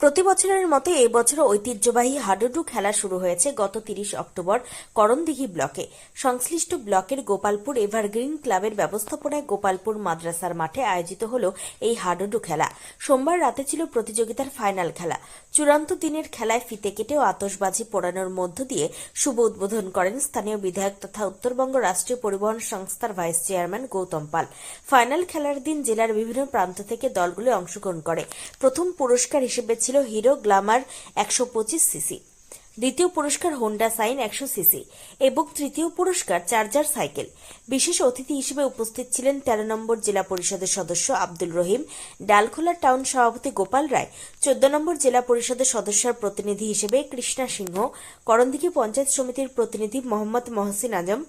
প্রতি বছরের মতো এই বছর ঐতিহ্যবাহী হাডুডু খেলা শুরু হয়েছে গত তিরিশ অক্টোবর করণদিঘি ব্লকে। সংশ্লিষ্ট ব্লকের গোপালপুর এভারগ্রিন ক্লাবের ব্যবস্থাপনায় গোপালপুর মাদ্রাসার মাঠে আয়োজিত হল এই হাডুডু খেলা। সোমবার রাতে ছিল প্রতিযোগিতার ফাইনাল খেলা। চূড়ান্ত দিনের খেলায় ফিতে কেটে ও আতশবাজি পোড়ানোর মধ্য দিয়ে শুভ উদ্বোধন করেন স্থানীয় বিধায়ক তথা উত্তরবঙ্গ রাষ্ট্রীয় পরিবহন সংস্থার vice chairman Gautam Pal. Final খেলার দিন জেলার বিভিন্ন প্রান্ত থেকে দলগুলো অংশগ্রহণ করে। প্রথম পুরস্কার হিসেবে ছিল হিরো গ্লামার একশো পঁচিশ সিসি, দ্বিতীয় পুরস্কার হোন্ডা সাইন একশো সিসি এবং তৃতীয় পুরস্কার চার্জার সাইকেল। বিশেষ অতিথি হিসেবে উপস্থিত ছিলেন তেরো নম্বর জেলা পরিষদের সদস্য আব্দুল রহিম, ডালখোলা টাউন সভাপতি গোপাল রায়, চোদ্দ নম্বর জেলা পরিষদের সদস্যর প্রতিনিধি হিসেবে কৃষ্ণা সিংহ, করণদিঘি পঞ্চায়েত সমিতির প্রতিনিধি মোহাম্মদ মহসিন আজম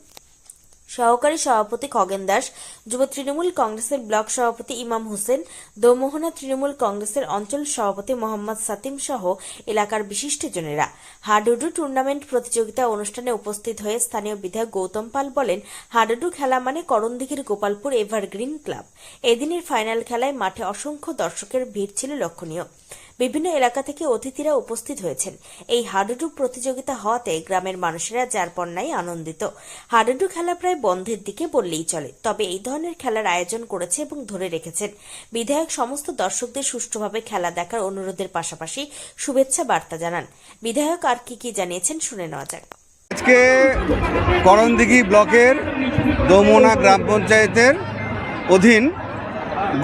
সহকারী সভাপতি খগেন দাস, যুব তৃণমূল কংগ্রেসের ব্লক সভাপতি ইমাম হোসেন, দোমোহনা তৃণমূল কংগ্রেসের অঞ্চল সভাপতি মোহাম্মদ সাতিম সহ এলাকার বিশিষ্টজনেরা হাডুডু টুর্নামেন্ট প্রতিযোগিতা অনুষ্ঠানে উপস্থিত হয়ে স্থানীয় বিধায়ক গৌতম পাল বলেন, হাডুডু খেলা মানে করণদিঘির গোপালপুর এভারগ্রিন ক্লাব। এদিনের ফাইনাল খেলায় মাঠে অসংখ্য দর্শকের ভিড় ছিল লক্ষণীয়। বিভিন্ন এলাকা থেকে অতিথিরা উপস্থিত হয়েছেন। এই হাডুডু প্রতিযোগিতা হওয়াতে গ্রামের মানুষেরা যার পণ্যায় আনন্দিত। হাডুডু খেলা প্রায় বন্ধের দিকে বললেই চলে। তবে এই ধরনের খেলার আয়োজন করেছে এবং ধরে রেখেছেন। বিধায়ক সমস্ত দর্শকদের সুষ্ঠুভাবে খেলা দেখার অনুরোধের পাশাপাশি শুভেচ্ছা বার্তা জানান। বিধায়ক আর কি কি জানিয়েছেন শুনে নেওয়া যাক। আজকে করণদিঘি ব্লকের দোমনা গ্রাম পঞ্চায়েতের অধীন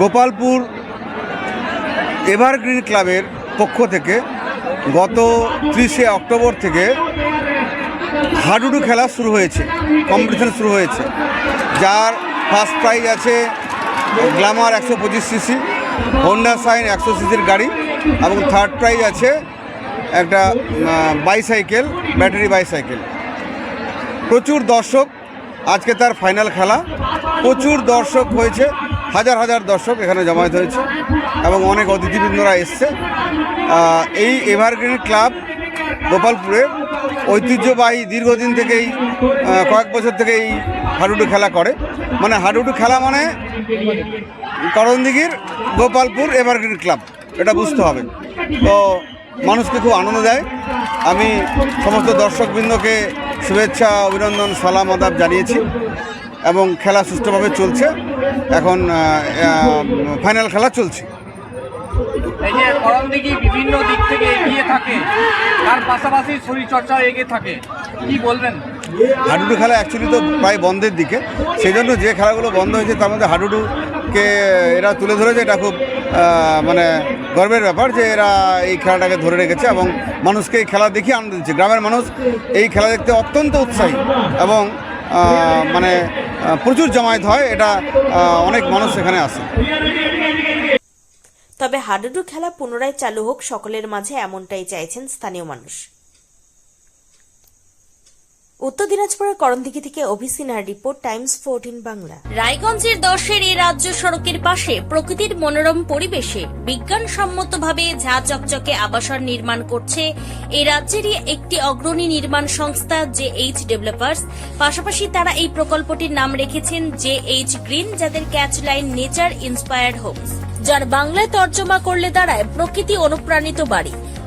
গোপালপুর এভারগ্রিন ক্লাবের পক্ষ থেকে গত ত্রিশে অক্টোবর থেকে হাডুডু খেলা শুরু হয়েছে কম্পিটিশন শুরু হয়েছে। যার ফার্স্ট প্রাইজ আছে গ্ল্যামার একশো পঁচিশ সিসি হোন্ডা সাইন একশো সিসির গাড়ি এবং থার্ড প্রাইজ আছে একটা বাইসাইকেল ব্যাটারি বাইসাইকেল প্রচুর দর্শক, আজকে তার ফাইনাল খেলা। প্রচুর দর্শক হয়েছে। হাজার হাজার দর্শক এখানে জমায়েত হয়েছে এবং অনেক অতিথিবৃন্দরা এসছে। এই এভারগ্রিন ক্লাব গোপালপুরে ঐতিহ্যবাহী দীর্ঘদিন থেকেই কয়েক বছর থেকে এই হাডুডু খেলা করে। মানে হাডুডু খেলা মানে করণদিঘির গোপালপুর এভারগ্রিন ক্লাব, এটা বুঝতে হবে। তো মানুষকে খুব আনন্দ দেয়। আমি সমস্ত দর্শকবৃন্দকে শুভেচ্ছা, অভিনন্দন, সালাম, আদাব জানিয়েছি এবং খেলা সুষ্ঠুভাবে চলছে। এখন ফাইনাল খেলা চলছে। এই যে করণ বিভিন্ন দিক থেকে এগিয়ে থাকে তার পাশাপাশি শরীরচর্চা এগিয়ে থাকে কি বলবেন? হাডুডু খেলা অ্যাকচুয়ালি তো প্রায় বন্ধের দিকে সেই জন্য যে খেলাগুলো বন্ধ হয়েছে তার মধ্যে হাডুডুকে এরা তুলে ধরেছে এটা খুব মানে গর্বের ব্যাপার যে এরা এই খেলাটাকে ধরে রেখেছে এবং মানুষকে এই খেলা দেখিয়ে আনন্দ দিচ্ছে। গ্রামের মানুষ এই খেলা দেখতে অত্যন্ত উৎসাহী এবং মানে প্রচুর জমায়েত হয়, এটা অনেক মানুষ এখানে আসে। তবে হাডুডু খেলা পুনরায় চালু হোক, সকলের মাঝে এমনটাই চাইছেন স্থানীয় মানুষ। উত্তর দিনাজপুরের করণদিঘি থেকে অভিসিনার রিপোর্ট, টাইমস ফোরটিন বাংলা। রায়গঞ্জের দশের এই রাজ্য সড়কের পাশে প্রকৃতির মনোরম পরিবেশে বিজ্ঞানসম্মতভাবে ঝা চকচকে আবাসন নির্মাণ করছে এই রাজ্যেরই একটি অগ্রণী নির্মাণ সংস্থা জে এইচ ডেভেলপার্স পাশাপাশি তারা এই প্রকল্পটির নাম রেখেছেন জে এইচ গ্রিন যাদের catch line nature inspired homes, যার বাংলায় তর্জমা করলে দাঁড়ায় প্রকৃতি অনুপ্রাণিত বাড়ি।